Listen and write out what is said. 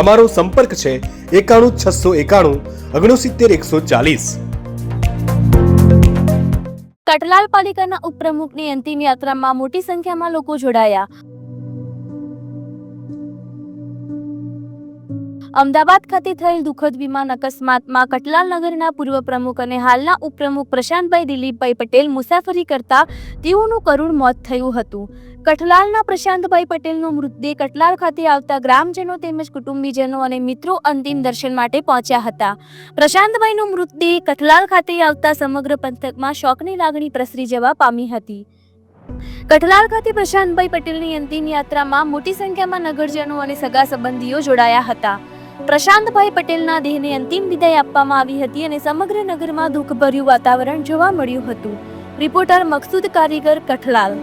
અમારો સંપર્ક છે એકાણું છસો એકાણું ઓગણસિત્તેર એકસો ચાલીસ. કટલાલ પાલિકાના ઉપપ્રમુખની અંતિમ યાત્રામાં મોટી સંખ્યામાં લોકો જોડાયા. અમદાવાદ ખાતે થયેલ દુઃખદ વિમાન અકસ્માતમાં કટલાલ નગરના પૂર્વ પ્રમુખ અને હાલના ઉપપ્રમુખ પ્રશાંતભાઈ દિલીપભાઈ પટેલ મુસાફરી કરતા તેઓનું કરુણ મોત થયું હતું. કઠલાલના પ્રશાંતભાઈ પટેલનો મૃતદેહ કટલાલ ખાતે આવતા ગ્રામજનો તેમજ કુટુંબીજનો અને મિત્રો અંતિમ દર્શન માટે પહોંચ્યા હતા. પ્રશાંતભાઈનો મૃતદેહ કઠલાલ ખાતે આવતા સમગ્ર પંથકમાં શોકની લાગણી પ્રસરી જવા પામી હતી. કઠલાલ ખાતે પ્રશાંતભાઈ પટેલની અંતિમ યાત્રામાં મોટી સંખ્યામાં નગરજનો અને સગા સંબંધીઓ જોડાયા હતા. પ્રશાંતભાઈ પટેલના દેહને અંતિમ વિદાય આપવામાં આવી હતી અને સમગ્ર નગરમાં દુઃખભર્યું વાતાવરણ જોવા મળ્યું હતું. રિપોર્ટર મકસૂદ કારીગર કઠલાલ